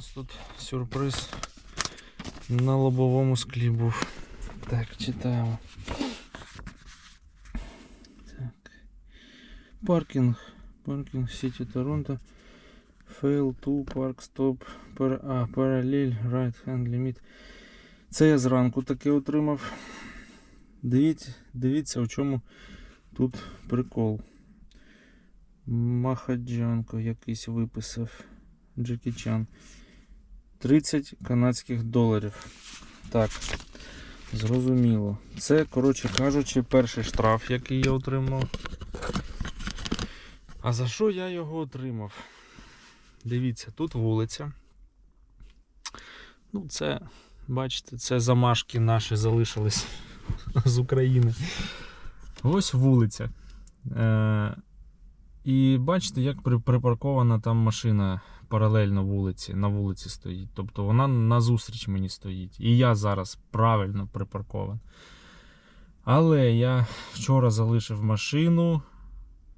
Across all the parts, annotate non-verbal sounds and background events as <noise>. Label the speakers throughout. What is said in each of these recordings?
Speaker 1: тут сюрприз на лобовому склі був. Так, читаємо. Так. Паркінг. Паркінг Сіті Торонто. Fail to park stop. А, паралель right hand limit. Це я зранку таке отримав. Дивіться, дивіться, у чому тут прикол. Махаджанко якийсь виписав. Джекі Чан. 30 канадських доларів. Так, зрозуміло. Це, коротше кажучи, перший штраф, який я отримав. А за що я його отримав? Дивіться, тут вулиця. Ну, це, бачите, це замашки наші залишились з України. Ось вулиця. Е, і бачите, як при- припаркована там машина паралельно вулиці, на вулиці стоїть. Тобто вона назустріч мені стоїть. І я зараз правильно припаркований. Але я вчора залишив машину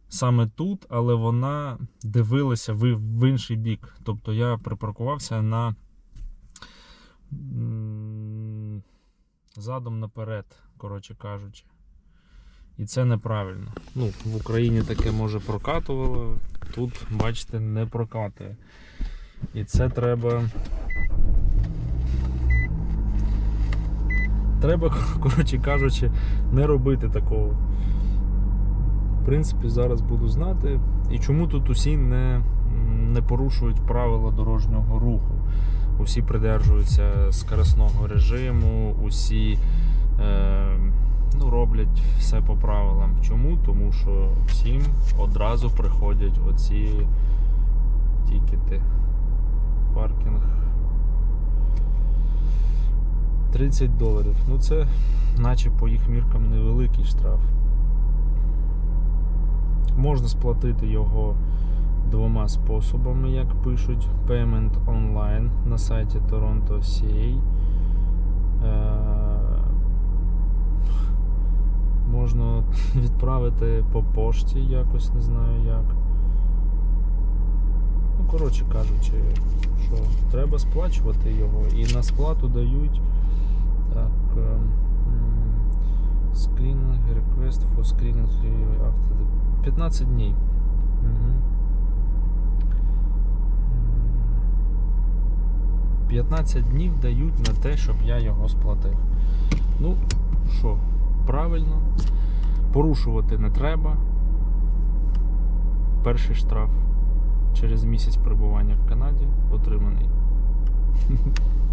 Speaker 1: саме тут, але вона дивилася в, в інший бік. Тобто я припаркувався на задом наперед, коротше кажучи. І це неправильно. Ну, в Україні таке може прокатувало, тут, бачите, не прокатує. І це треба. Треба, <laughs> коротше кажучи, не робити такого. В принципі, зараз буду знати. І чому тут усі не, не порушують правила дорожнього руху. Усі придержуються скоростного режиму, усі е, ну, роблять все по правилам. Чому? Тому що всім одразу приходять оці тікети. Паркінг. 30 доларів. Ну це наче по їх міркам невеликий штраф. Можна сплатити його двома способами, як пишуть Payment Online на сайті Toronto.ca. Е, Можна <laughs> відправити по пошті якось, не знаю як. Ну, коротше кажучи, що треба сплачувати його і на сплату дають так. ем, Screening request for screening after the 15 днів. Угу. 15 днів дають на те, щоб я його сплатив. Ну, що, правильно, порушувати не треба. Перший штраф через місяць перебування в Канаді отриманий. <laughs>